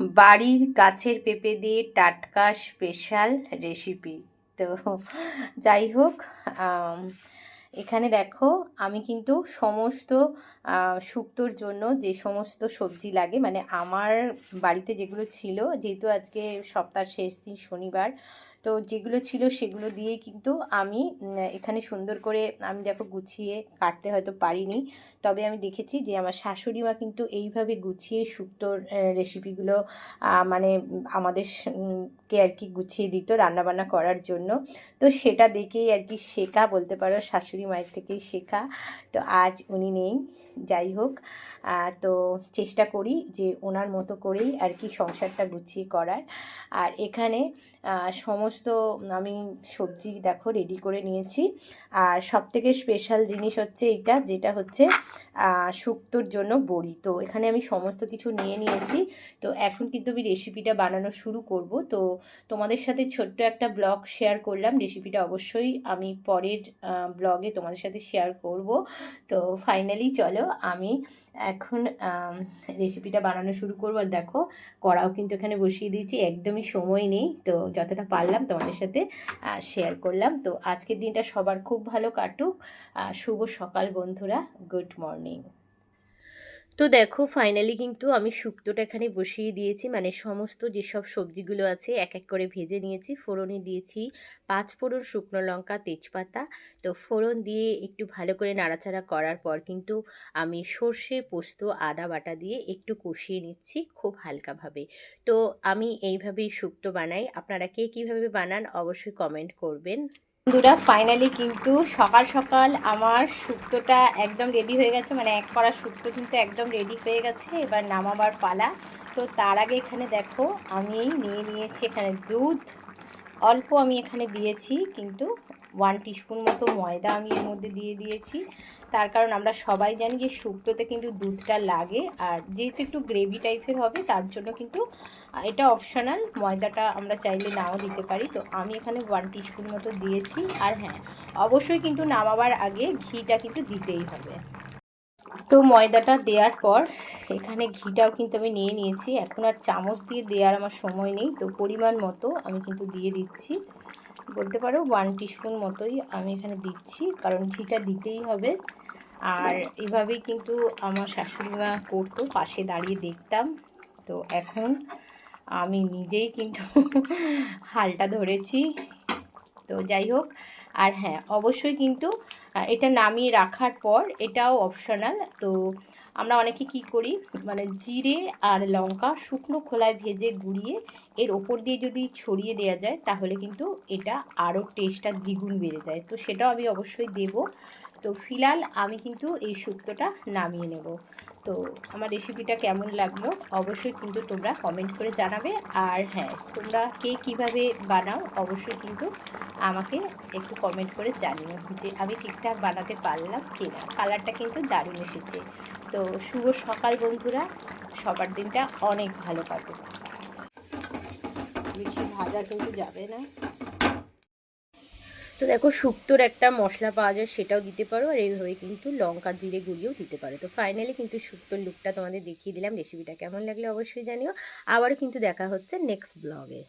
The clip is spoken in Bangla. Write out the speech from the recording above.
বাড়ির গাছের পেঁপে দিয়ে টাটকা স্পেশাল রেসিপি তো যাই হোক এখানে দেখো, আমি কিন্তু সমস্ত শুক্তোর জন্য যে সমস্ত সবজি লাগে মানে আমার বাড়িতে যেগুলো ছিল, যেহেতু আজকে সপ্তাহের শেষ দিন শনিবার তো যেগুলো ছিল সেগুলো দিয়ে কিন্তু আমি এখানে সুন্দর করে আমি দেখো গুছিয়ে কাটতে হয়তো পারিনি। তবে আমি দেখেছি যে আমার শাশুড়ি মা কিন্তু এইভাবে গুছিয়ে শুক্তোর রেসিপিগুলো মানে আমাদের কে আর কি গুছিয়ে দিত রান্নাবান্না করার জন্য। তো সেটা দেখেই আর কি শেখা, বলতে পারো শাশুড়ি মায়ের থেকেই শেখা। তো আজ উনি নেই। যাই হোক তো চেষ্টা করি যে ওনার মতো করেই আর কি সংসারটা গুছিয়ে করার। আর এখানে সমস্ত আমি সবজি দেখো রেডি করে নিয়েছি। আর সব থেকে স্পেশাল জিনিস হচ্ছে এটা যেটা হচ্ছে শুক্তোর জন্য বড়ি। তো এখানে আমি সমস্ত কিছু নিয়ে নিয়েছি। তো এখন কিন্তু আমি রেসিপিটা বানানো শুরু করব। তো তোমাদের সাথে ছোট্ট একটা ব্লগ শেয়ার করলাম। রেসিপিটা অবশ্যই আমি পরের ব্লগে তোমাদের সাথে শেয়ার করব। তো ফাইনালি চলো আমি এখন রেসিপিটা বানানো শুরু করব। আর দেখো, কড়াও কিন্তু এখানে বসিয়ে দিয়েছি, একদমই সময় নেই। তো যতটা পারলাম তোমাদের সাথে শেয়ার করলাম। তো আজকের দিনটা সবার খুব ভালো কাটুক। শুভ সকাল বন্ধুরা গুড মর্নিং তো দেখো ফাইনালি কিন্তু আমি শুক্তোটা এখানে বসিয়ে দিয়েছি। মানে সমস্ত যেসব সবজিগুলো আছে এক এক করে ভেজে নিয়েছি। ফোড়নে দিয়েছি পাঁচ ফোড়ন শুকনো লঙ্কা, তেজপাতা। তো ফোড়ন দিয়ে একটু ভালো করে নাড়াচাড়া করার পর কিন্তু আমি সর্ষে, পোস্ত, আদা বাটা দিয়ে একটু কষিয়ে নিচ্ছি খুব হালকাভাবে। তো আমি এইভাবেই শুক্তো বানাই। আপনারা কে কীভাবে বানান অবশ্যই কমেন্ট করবেন। বন্ধুরা ফাইনালি কিন্তু সকাল সকাল আমার শুক্তটা একদম রেডি হয়ে গেছে। মানে এক করা শুক্তো কিন্তু একদম রেডি হয়ে গেছে, এবার নামাবার পালা। তো তার আগে এখানে দেখো আমি নিয়ে নিয়েছি এখানে দুধ। অল্প আমি এখানে দিয়েছি, কিন্তু ওয়ান টিস্পুন মতো ময়দা আমি এর মধ্যে দিয়ে দিয়েছি। তার কারণ আমরা সবাই জানি যে শুক্তোতে কিন্তু দুধটা লাগে, আর যেহেতু একটু গ্রেভি টাইপের হবে, তার জন্য কিন্তু এটা অপশনাল ময়দাটা আমরা চাইলে নাও দিতে পারি। তো আমি এখানে ওয়ান টিস্পুন মতো দিয়েছি, আর হ্যাঁ অবশ্যই কিন্তু নামাবার আগে ঘিটা কিন্তু দিতেই হবে। তো ময়দাটা দেওয়ার পর, এখানে ঘিটাও কিন্তু আমি নিয়ে নিয়েছি। এখন আর চামচ দিয়ে দেওয়ার আমার সময় নেই, তো পরিমাণ মতো আমি কিন্তু দিয়ে দিচ্ছি। বলতে পারো ওয়ান টিস্পুন মতোই আমি এখানে দিচ্ছি, কারণ ঘিটা দিতেই হবে। আর এভাবেই কিন্তু আমার শাশুড়ি মা করতো, পাশে দাঁড়িয়ে দেখতাম। তো এখন আমি নিজেই কিন্তু হালটা ধরেছি। তো যাই হোক, আর হ্যাঁ অবশ্যই কিন্তু এটা নামিয়ে রাখার পর এটাও অপশনাল তো আমরা অনেকে কি করি মানে জিরে আর লঙ্কা শুকনো খোলায় ভেজে গুঁড়িয়ে এর ওপর দিয়ে যদি ছড়িয়ে দেওয়া যায়, তাহলে কিন্তু এটা আরও টেস্টটা দ্বিগুণ বেড়ে যায়। তো সেটাও আমি অবশ্যই দেব। তো ফিলহাল আমি কিন্তু এই শুক্তোটা নামিয়ে নেব। তো আমার রেসিপিটা কেমন লাগল অবশ্যই কিন্তু তোমরা কমেন্ট করে জানাবে। আর হ্যাঁ তোমরা কে কীভাবে বানাও অবশ্যই কিন্তু আমাকে একটু কমেন্ট করে জানিও যে আমি ঠিকঠাক বানাতে পারলাম কি না কালারটা কিন্তু দারুণ এসেছে। তো শুভ সকাল বন্ধুরা। সবার দিনটা অনেক ভালো কাটুক। বেশি ভাজা কিন্তু যাবে না। তো দেখো, শুক্তোর একটা মশলা পাওয়া যায়, সেটাও দিতে পারো। আর এইভাবে কিন্তু লঙ্কা, জিরে গুঁড়িয়েও দিতে পারো। তো ফাইনালি কিন্তু শুক্তোর লুকটা তোমাদের দেখিয়ে দিলাম। রেসিপিটা কেমন লাগলে অবশ্যই জানিও। আবারও কিন্তু দেখা হচ্ছে নেক্সট ব্লগে